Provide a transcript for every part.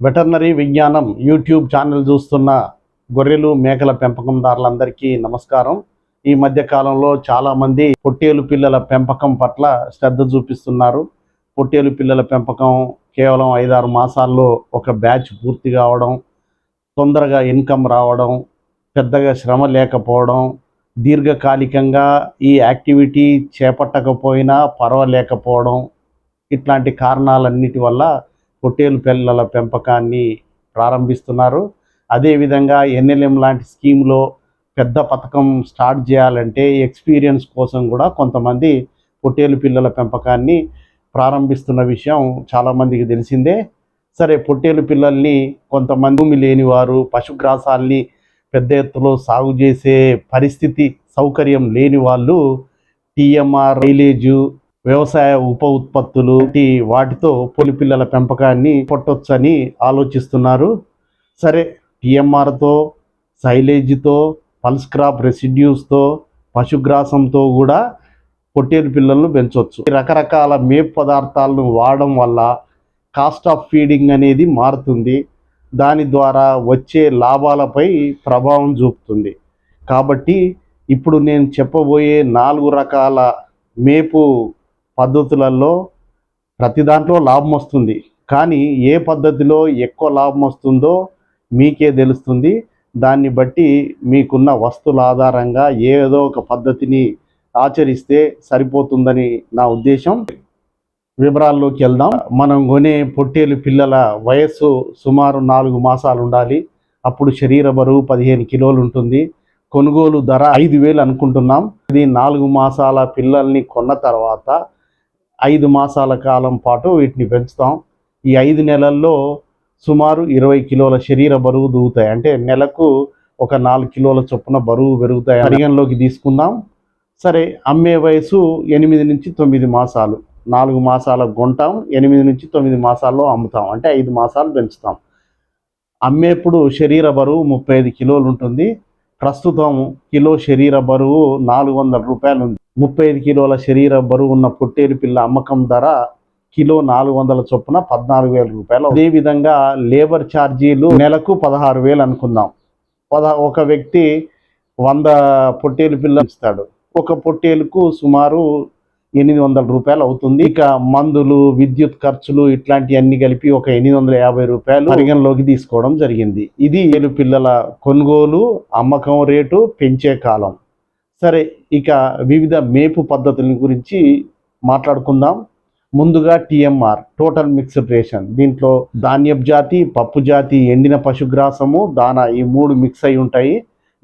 Veterinary విజ్ఞానం YouTube channel చూస్తున్న గొర్రెలు మేకల పెంపకందారులందరికీ నమస్కారం. ఈ మధ్య కాలంలో చాలామంది పొట్టేలు పిల్లల పెంపకం పట్ల శ్రద్ధ చూపిస్తున్నారు. పొట్టేలు పిల్లల పెంపకం కేవలం ఐదారు మాసాల్లో ఒక బ్యాచ్ పూర్తి కావడం తొందరగా ఇన్కమ్ రావడం పెద్దగా శ్రమ లేకపోవడం దీర్ఘకాలికంగా ఈ యాక్టివిటీ చేపట్టకపోయినా పర్వాలేకపోవడం ఇట్లాంటి కారణాలన్నిటి వల్ల పొట్టేలు పిల్లల పెంపకాన్ని ప్రారంభిస్తున్నారు. అదేవిధంగా ఎన్ఎల్ఎం లాంటి స్కీమ్లో పెద్ద పథకం స్టార్ట్ చేయాలంటే ఎక్స్పీరియన్స్ కోసం కూడా కొంతమంది పొట్టేలు పిల్లల పెంపకాన్ని ప్రారంభిస్తున్న విషయం చాలామందికి తెలిసిందే. సరే పొట్టేలు పిల్లల్ని కొంతమంది లేనివారు పశుగ్రాసాల్ని పెద్ద ఎత్తులో సాగు చేసే పరిస్థితి సౌకర్యం లేని వాళ్ళు టీఎంఆర్ మైలేజు వ్యవసాయ ఉప ఉత్పత్తులు వాటితో పొలిపిల్లల పెంపకాన్ని పొట్టొచ్చని ఆలోచిస్తున్నారు. సరే టీఎంఆర్తో సైలేజ్తో పల్స్ క్రాప్ రెసిడ్యూస్తో పశుగ్రాసంతో కూడా పొట్టేరు పిల్లలను పెంచవచ్చు రకరకాల మేపు పదార్థాలను వాడడం వల్ల కాస్ట్ ఆఫ్ ఫీడింగ్ అనేది మారుతుంది. దాని ద్వారా వచ్చే లాభాలపై ప్రభావం చూపుతుంది. కాబట్టి ఇప్పుడు నేను చెప్పబోయే నాలుగు రకాల మేపు పద్ధతులలో ప్రతి దాంట్లో లాభం వస్తుంది. కానీ ఏ పద్ధతిలో ఎక్కువ లాభం వస్తుందో మీకే తెలుస్తుంది. దాన్ని బట్టి మీకున్న వస్తువుల ఆధారంగా ఏదో ఒక పద్ధతిని ఆచరిస్తే సరిపోతుందని నా ఉద్దేశం. వివరాల్లోకి వెళ్దాం. మనం కొనే పొట్టేలు పిల్లల వయస్సు సుమారు నాలుగు మాసాలు ఉండాలి అప్పుడు శరీర బరువు పదిహేను కిలోలు ఉంటుంది కొనుగోలు ధర ఐదు వేలు అనుకుంటున్నాం. ఇది నాలుగు మాసాల పిల్లల్ని కొన్న తర్వాత ఐదు మాసాల కాలం పాటు వీటిని పెంచుతాం. ఈ ఐదు నెలల్లో సుమారు ఇరవై కిలోల శరీర బరువు దూగుతాయి. అంటే నెలకు ఒక నాలుగు కిలోల చొప్పున బరువు పెరుగుతాయి. పరిగణలోకి తీసుకుందాం. సరే అమ్మే వయసు ఎనిమిది నుంచి తొమ్మిది మాసాలు. నాలుగు మాసాలకు కొంటాం ఎనిమిది నుంచి తొమ్మిది మాసాల్లో అమ్ముతాం. అంటే ఐదు మాసాలు పెంచుతాం. అమ్మేప్పుడు శరీర బరువు ముప్పై ఐదు కిలోలు ఉంటుంది. ప్రస్తుతం కిలో శరీర బరువు నాలుగు వందల రూపాయలు ఉంది. ముప్పై ఐదు కిలోల శరీర బరువు ఉన్న పొట్టేలు పిల్ల అమ్మకం ధర కిలో నాలుగు వందల చొప్పున పద్నాలుగు వేల రూపాయలు. అదేవిధంగా లేబర్ ఛార్జీలు నెలకు పదహారు వేలు అనుకుందాం. పద ఒక వ్యక్తి వంద పొట్టేలు పిల్ల ఇస్తాడు. ఒక పొట్టేలుకు సుమారు ఎనిమిది వందల రూపాయలు అవుతుంది. ఇక మందులు విద్యుత్ ఖర్చులు ఇట్లాంటివన్నీ కలిపి ఒక ఎనిమిది వందల యాభై రూపాయలు పరిగణలోకి తీసుకోవడం జరిగింది. ఇది ఏడు పిల్లల కొనుగోలు అమ్మకం రేటు పెంచే కాలం. సరే ఇక వివిధ మేపు పద్ధతుల గురించి మాట్లాడుకుందాం. ముందుగా టిఎంఆర్ టోటల్ మిక్స్డ్ రేషన్. దీంట్లో ధాన్యపు జాతి పప్పు జాతి ఎండిన పశుగ్రాసము దానా ఈ మూడు మిక్స్ అయి ఉంటాయి.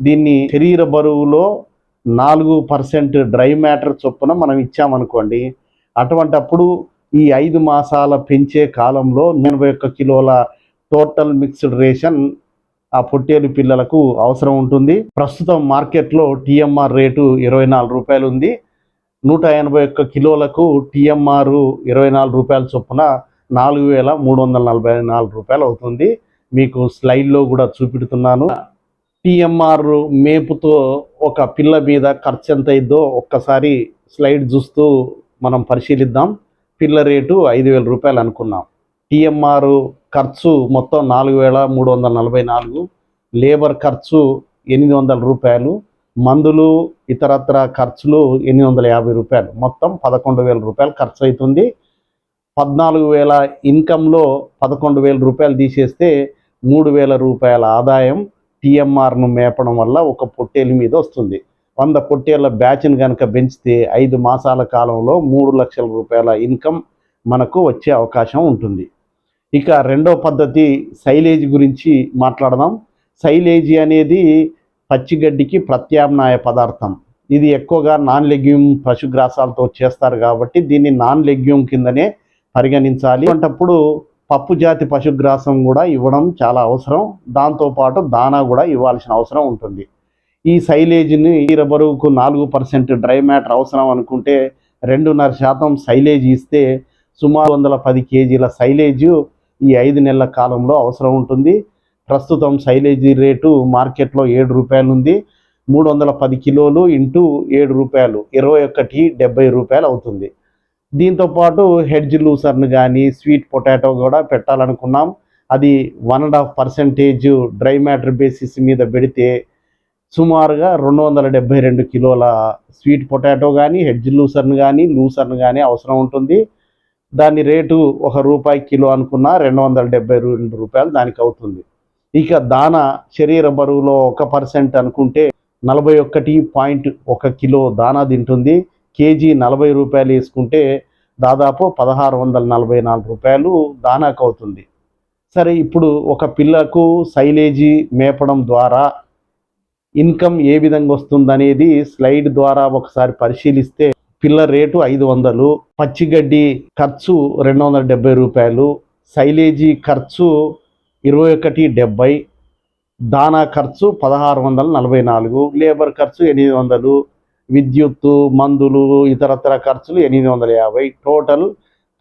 దీన్ని శరీర బరువులో నాలుగు పర్సెంట్ డ్రై మ్యాటర్ చొప్పున మనం ఇచ్చామనుకోండి అటువంటప్పుడు ఈ ఐదు మాసాల పెంచే కాలంలో ఎనభై ఒక్క కిలోల టోటల్ మిక్స్డ్ రేషన్ ఆ పొట్టేలు పిల్లలకు అవసరం ఉంటుంది. ప్రస్తుతం మార్కెట్లో టీఎంఆర్ రేటు ఇరవై నాలుగు రూపాయలు ఉంది. నూట ఎనభై ఒక్క కిలోలకు టిఎంఆర్ ఇరవై నాలుగు రూపాయల చొప్పున నాలుగు వేల మూడు వందల నలభై నాలుగు రూపాయలు అవుతుంది. మీకు స్లైడ్లో కూడా చూపెడుతున్నాను. టిఎంఆర్ మేపుతో ఒక పిల్ల మీద ఖర్చు ఎంత అయిందో ఒక్కసారి స్లైడ్ చూస్తూ మనం పరిశీలిద్దాం. పిల్ల రేటు ఐదు వేల రూపాయలు అనుకున్నాం. టిఎంఆర్ ఖర్చు మొత్తం నాలుగు వేల మూడు వందల నలభై నాలుగు. లేబర్ ఖర్చు ఎనిమిది వందల రూపాయలు. మందులు ఇతరత్ర ఖర్చులు ఎనిమిది వందల యాభై రూపాయలు. మొత్తం పదకొండు వేల రూపాయలు ఖర్చు అవుతుంది పద్నాలుగు వేల ఇన్కంలో పదకొండు వేల రూపాయలు తీసేస్తే మూడు వేల రూపాయల ఆదాయం. టీఎంఆర్ను మేపడం వల్ల ఒక పొట్టేలు మీద వస్తుంది. వంద పొట్టేళ్ళ బ్యాచ్ని కనుక పెంచితే ఐదు మాసాల కాలంలో మూడు లక్షల రూపాయల ఇన్కమ్ మనకు వచ్చే అవకాశం ఉంటుంది. ఇక రెండో పద్ధతి సైలేజ్ గురించి మాట్లాడదాం. సైలేజీ అనేది పచ్చిగడ్డికి ప్రత్యామ్నాయ పదార్థం. ఇది ఎక్కువగా నాన్ లెగ్యూమ్ పశుగ్రాసాలతో చేస్తారు కాబట్టి దీన్ని నాన్ లెగ్యూమ్ కిందనే పరిగణించాలి. అంటప్పుడు పప్పు జాతి పశుగ్రాసం కూడా ఇవ్వడం చాలా అవసరం. దాంతోపాటు దానా కూడా ఇవ్వాల్సిన అవసరం ఉంటుంది. ఈ సైలేజ్ని ఈర బరువుకు నాలుగు పర్సెంట్ డ్రై మ్యాటర్ అవసరం అనుకుంటే రెండున్నర శాతం సైలేజ్ ఇస్తే సుమారు వందల పది కేజీల సైలేజ్ ఈ ఐదు నెలల కాలంలో అవసరం ఉంటుంది. ప్రస్తుతం సైలేజీ రేటు మార్కెట్లో ఏడు రూపాయలు ఉంది. మూడు వందల పది కిలోలు ఇంటూ ఏడు రూపాయలు. ఇరవై ఒకటి డెబ్బై రూపాయలు అవుతుంది. దీంతో పాటు హెడ్జ్ లూసర్ను కానీ స్వీట్ పొటాటో కూడా పెట్టాలనుకున్నాం. అది one and half percentage dry matter basis మీద పెడితే సుమారుగా రెండు వందల డెబ్బై రెండు కిలోల స్వీట్ పొటాటో కానీ హెడ్జ్ లూసర్ను కానీ లూసర్ను కానీ అవసరం ఉంటుంది. దాని రేటు ఒక రూపాయి కిలో అనుకున్నా రెండు వందల డెబ్బై రెండు రూపాయలు దానికి అవుతుంది. ఇక దాన శరీర బరువులో ఒక పర్సెంట్ అనుకుంటే నలభై ఒక్కటి పాయింట్ ఒక కిలో దానా తింటుంది. కేజీ నలభై రూపాయలు వేసుకుంటే దాదాపు పదహారు వందల నలభై నాలుగు రూపాయలు దానాకు అవుతుంది. సరే ఇప్పుడు ఒక పిల్లకు సైలేజీ మేపడం ద్వారా ఇన్కమ్ ఏ విధంగా వస్తుందనేది స్లైడ్ ద్వారా ఒకసారి పరిశీలిస్తే పిల్ల రేటు ఐదు వందలు పచ్చిగడ్డి ఖర్చు రెండు వందల డెబ్బై రూపాయలు సైలేజీ ఖర్చు ఇరవై ఒకటి డెబ్బై దానా ఖర్చు పదహారు వందల నలభై నాలుగు లేబర్ ఖర్చు ఎనిమిది వందలు విద్యుత్తు మందులు ఇతరతర ఖర్చులు ఎనిమిది వందల యాభై టోటల్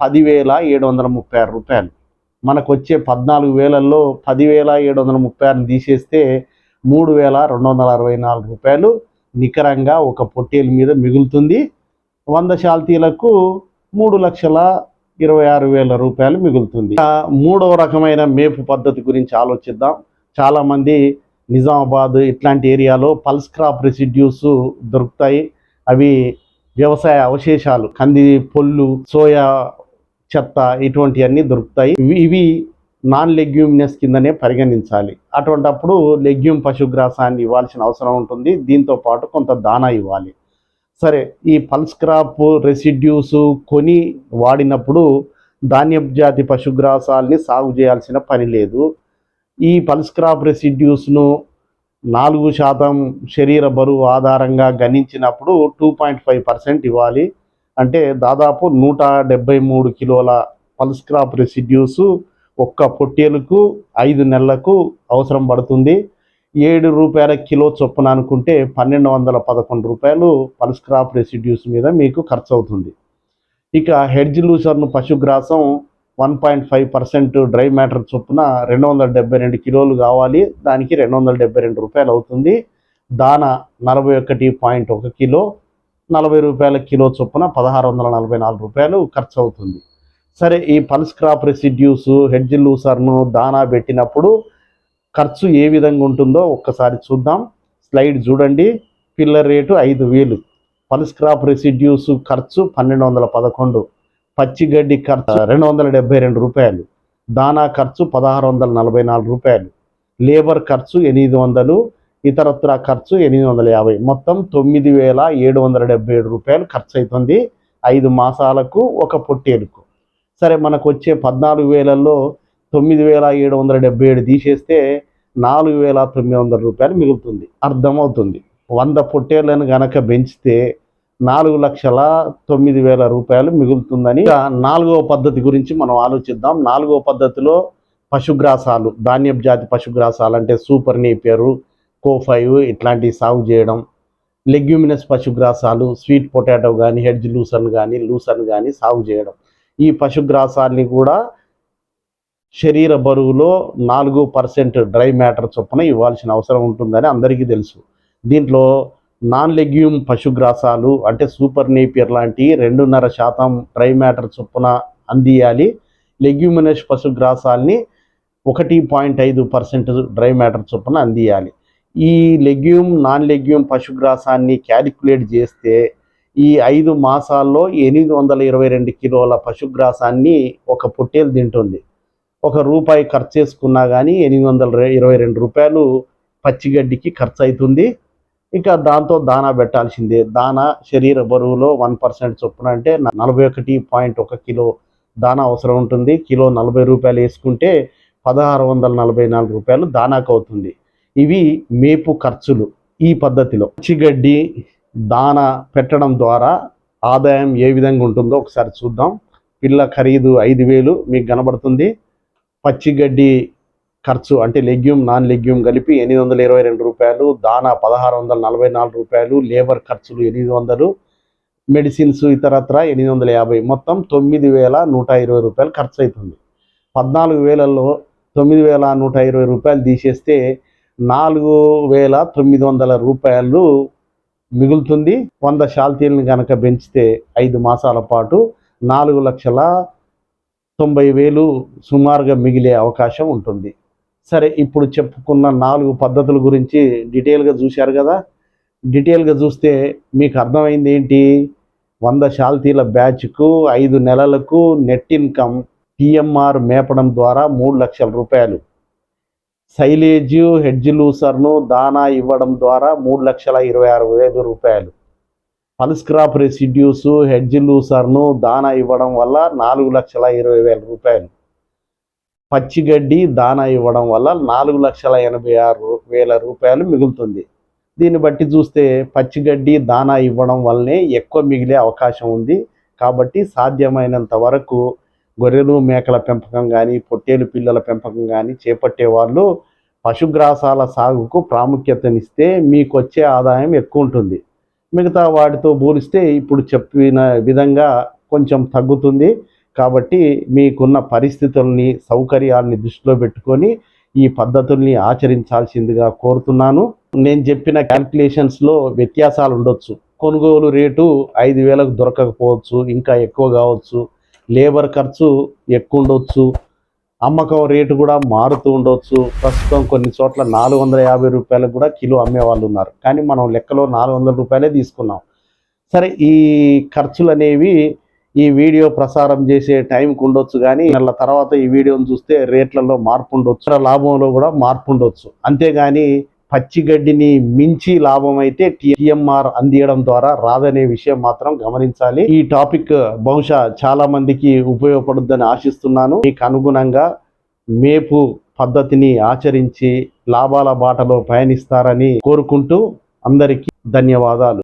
పదివేల ఏడు వందల ముప్పై ఆరు రూపాయలు. మనకు వచ్చే పద్నాలుగు వేలల్లో పదివేల ఏడు వందల ముప్పై ఆరుని తీసేస్తే మూడు వేల రెండు వందల అరవై నాలుగు రూపాయలు నికరంగా ఒక పొట్టేలు మీద మిగులుతుంది. వంద శాల్తీలకు మూడు లక్షల ఇరవై ఆరు వేల రూపాయలు మిగులుతుంది. మూడవ రకమైన మేపు పద్ధతి గురించి ఆలోచిద్దాం. చాలామంది నిజామాబాద్ ఇట్లాంటి ఏరియాలో పల్స్ క్రాప్ రెసిడ్యూస్ దొరుకుతాయి. అవి వ్యవసాయ అవశేషాలు కంది పొల్లు సోయా చెత్త ఇటువంటివన్నీ దొరుకుతాయి. ఇవి- నాన్ లెగ్యూమినస్ కిందనే పరిగణించాలి. అటువంటప్పుడు లెగ్యూమ్ పశుగ్రాసాన్ని ఇవ్వాల్సిన అవసరం ఉంటుంది. దీంతో పాటు కొంత దానా ఇవ్వాలి. సరే ఈ పల్స్ క్రాప్ రెసిడ్యూస్ కొని వాడినప్పుడు ధాన్యపు జాతి పశుగ్రాసాల్ని సాగు చేయాల్సిన పని లేదు. ఈ పల్స్ క్రాప్ రెసిడ్యూస్ను నాలుగు శాతం శరీర బరువు ఆధారంగా గణించినప్పుడు టూ పాయింట్ ఫైవ్ పర్సెంట్ ఇవ్వాలి. అంటే దాదాపు నూట డెబ్బై మూడు కిలోల పల్స్ క్రాప్ రెసిడ్యూస్ ఒక్క పొట్టేలకు ఐదు నెలలకు అవసరం పడుతుంది. ఏడు రూపాయల కిలో చొప్పున అనుకుంటే పన్నెండు వందల పదకొండు రూపాయలు పల్స్ క్రాప్ రెసిడ్యూస్ మీద మీకు ఖర్చు అవుతుంది ఇక హెడ్జ్ లూసర్ను పశుగ్రాసం one point five percent dry matter చొప్పున రెండు వందల డెబ్బై రెండు కిలోలు కావాలి. దానికి రెండు వందల డెబ్బై రెండు రూపాయలు అవుతుంది. దాన నలభై ఒకటి పాయింట్ ఒక కిలో నలభై రూపాయల కిలో చొప్పున పదహారు వందల నలభై నాలుగు రూపాయలు ఖర్చు అవుతుంది. సరే ఈ పల్స్ క్రాప్ రెసిడ్యూస్ హెడ్జ్ లూసర్ను దానా పెట్టినప్పుడు ఖర్చు ఏ విధంగా ఉంటుందో ఒక్కసారి చూద్దాం. స్లైడ్ చూడండి. పిల్లర్ రేటు ఐదు వేలు. పల్స్ క్రాప్ రెసిడ్యూస్ ఖర్చు పన్నెండు వందల పదకొండు. పచ్చిగడ్డి ఖర్చు రెండు వందల డెబ్బై రెండు రూపాయలు. దానా ఖర్చు పదహారు వందల నలభై నాలుగు రూపాయలు. లేబర్ ఖర్చు ఎనిమిది వందలు. ఇతరత్ర ఖర్చు ఎనిమిది వందల యాభై. మొత్తం తొమ్మిది వేల ఏడు వందల డెబ్బై ఏడు రూపాయలు ఖర్చు అవుతుంది ఐదు మాసాలకు ఒక పొట్టేలుకు. సరే మనకు వచ్చే పద్నాలుగు వేలల్లో తొమ్మిది వేల ఏడు వందల డెబ్బై ఏడు తీసేస్తే నాలుగు వేల తొమ్మిది వందల రూపాయలు మిగులుతుంది. అర్థమవుతుంది. వంద పొట్టేళ్ళను గనక పెంచితే నాలుగు లక్షల తొమ్మిది వేల రూపాయలు మిగులుతుందని. నాలుగవ పద్ధతి గురించి మనం ఆలోచిద్దాం. నాలుగవ పద్ధతిలో పశుగ్రాసాలు ధాన్యపు జాతి పశుగ్రాసాలు అంటే సూపర్ నేపియరు కో ఫైవ్ ఇట్లాంటివి సాగు చేయడం లెగ్యూమినస్ పశుగ్రాసాలు స్వీట్ పొటాటో కానీ హెడ్జ్ లూసన్ కానీ లూసన్ కానీ సాగు చేయడం. ఈ పశుగ్రాసాల్ని కూడా శరీర బరువులో నాలుగు పర్సెంట్ డ్రై మ్యాటర్ చొప్పున ఇవ్వాల్సిన అవసరం ఉంటుందని అందరికీ తెలుసు. దీంట్లో నాన్ లెగ్యూమ్ పశుగ్రాసాలు అంటే సూపర్ నేపియర్ లాంటి రెండున్నర శాతం డ్రై మ్యాటర్ చొప్పున అందియాలి. లెగ్యూమినస్ పశుగ్రాసాల్ని ఒకటి పాయింట్ ఐదు పర్సెంట్ డ్రై మ్యాటర్ చొప్పున అందియాలి. ఈ లెగ్యూమ్ నాన్ లెగ్యూమ్ పశుగ్రాసాన్ని క్యాలిక్యులేట్ చేస్తే ఈ ఐదు మాసాల్లో ఎనిమిది వందల ఇరవై రెండు కిలోల పశుగ్రాసాన్ని ఒక పొట్టేలు తింటుంది. ఒక రూపాయి ఖర్చు చేసుకున్నా కానీ ఎనిమిది వందల ఇరవై రెండు రూపాయలు పచ్చిగడ్డికి ఖర్చు అవుతుంది ఇంకా దాంతో దానా పెట్టాల్సిందే. దానా శరీర బరువులో వన్ పర్సెంట్ చొప్పున అంటే నలభై ఒకటి పాయింట్ ఒక కిలో దానా అవసరం ఉంటుంది. కిలో నలభై రూపాయలు వేసుకుంటే పదహారు వందల నలభై నాలుగు రూపాయలు దానాకు అవుతుంది. ఇవి మేపు ఖర్చులు ఈ పద్ధతిలో. పచ్చిగడ్డి దానా పెట్టడం ద్వారా ఆదాయం ఏ విధంగా ఉంటుందో ఒకసారి చూద్దాం. పిల్ల ఖరీదు ఐదు వేలు మీకు కనబడుతుంది. పచ్చిగడ్డి ఖర్చు అంటే లెగ్యూమ్ నాన్ లెగ్యూమ్ కలిపి ఎనిమిది వందల ఇరవై రెండు రూపాయలు దానా పదహారు వందల నలభై నాలుగు రూపాయలు లేబర్ ఖర్చులు ఎనిమిది వందలు మెడిసిన్స్ ఇతరత్ర ఎనిమిది వందల యాభై. మొత్తం తొమ్మిది వేల నూట ఇరవై రూపాయలు ఖర్చు అవుతుంది పద్నాలుగు వేలలో తొమ్మిది వేల నూట ఇరవై రూపాయలు తీసేస్తే నాలుగు వేల తొమ్మిది వందల రూపాయలు మిగులుతుంది. వంద శాల్తీలను కనుక పెంచితే ఐదు మాసాల పాటు నాలుగు లక్షల తొంభై వేలు సుమారుగా మిగిలే అవకాశం ఉంటుంది. సరే ఇప్పుడు చెప్పుకున్న నాలుగు పద్ధతుల గురించి డీటెయిల్గా చూశారు కదా. డీటెయిల్గా చూస్తే మీకు అర్థమైంది ఏంటి? వంద శాల్తీల బ్యాచ్కు ఐదు నెలలకు నెట్ ఇన్కమ్ పిఎంఆర్ మేపడం ద్వారా మూడు లక్షల రూపాయలు. సైలేజ్ హెడ్జ్ లూసర్ను దానా ఇవ్వడం ద్వారా మూడు లక్షల ఇరవై ఆరు వేల రూపాయలు. పల్స్ క్రాప్ రెసిడ్యూస్ హెడ్జ్ లూసర్ను దానా ఇవ్వడం వల్ల నాలుగు లక్షల ఇరవై వేల రూపాయలు. పచ్చిగడ్డి దానా ఇవ్వడం వల్ల నాలుగు లక్షల ఎనభై ఆరు వేల రూపాయలు మిగులుతుంది. దీన్ని బట్టి చూస్తే పచ్చిగడ్డి దానా ఇవ్వడం వల్లనే ఎక్కువ మిగిలే అవకాశం ఉంది. కాబట్టి సాధ్యమైనంత వరకు గొర్రెలు మేకల పెంపకం కానీ పొట్టేలు పిల్లల పెంపకం కానీ చేపట్టే వాళ్ళు పశుగ్రాసాల సాగుకు ప్రాముఖ్యతనిస్తే మీకు వచ్చే ఆదాయం ఎక్కువ ఉంటుంది. మిగతా వాటితో పోలిస్తే ఇప్పుడు చెప్పిన విధంగా కొంచెం తగ్గుతుంది. కాబట్టి మీకున్న పరిస్థితుల్ని సౌకర్యాల్ని దృష్టిలో పెట్టుకొని ఈ పద్ధతుల్ని ఆచరించాల్సిందిగా కోరుతున్నాను. నేను చెప్పిన క్యాల్కులేషన్స్లో వ్యత్యాసాలు ఉండొచ్చు కొనుగోలు రేటు ఐదు వేలకు దొరకకపోవచ్చు ఇంకా ఎక్కువ కావచ్చు. లేబర్ ఖర్చు ఎక్కువ ఉండొచ్చు అమ్మకం రేటు కూడా మారుతూ ఉండొచ్చు. ప్రస్తుతం కొన్ని చోట్ల నాలుగు వందల యాభై రూపాయలకు కూడా కిలో అమ్మే వాళ్ళు ఉన్నారు కానీ మనం లెక్కలో నాలుగు వందల రూపాయలే తీసుకున్నాం. సరే ఈ ఖర్చులు అనేవి ఈ వీడియో ప్రసారం చేసే టైంకి ఉండొచ్చు కానీ నెలల తర్వాత ఈ వీడియోను చూస్తే రేట్లలో మార్పు ఉండొచ్చు. లాభంలో కూడా మార్పు ఉండొచ్చు. అంతేగాని పచ్చిగడ్డిని మించి లాభం అయితే టిఎంఆర్ అందియడం ద్వారా రాదనే విషయం మాత్రం గమనించాలి. ఈ టాపిక్ బహుశా చాలా మందికి ఉపయోగపడుద్దని ఆశిస్తున్నాను. మీకు అనుగుణంగా మేపు పద్ధతిని ఆచరించి లాభాల బాటలో పయనిస్తారని కోరుకుంటూ అందరికీ ధన్యవాదాలు.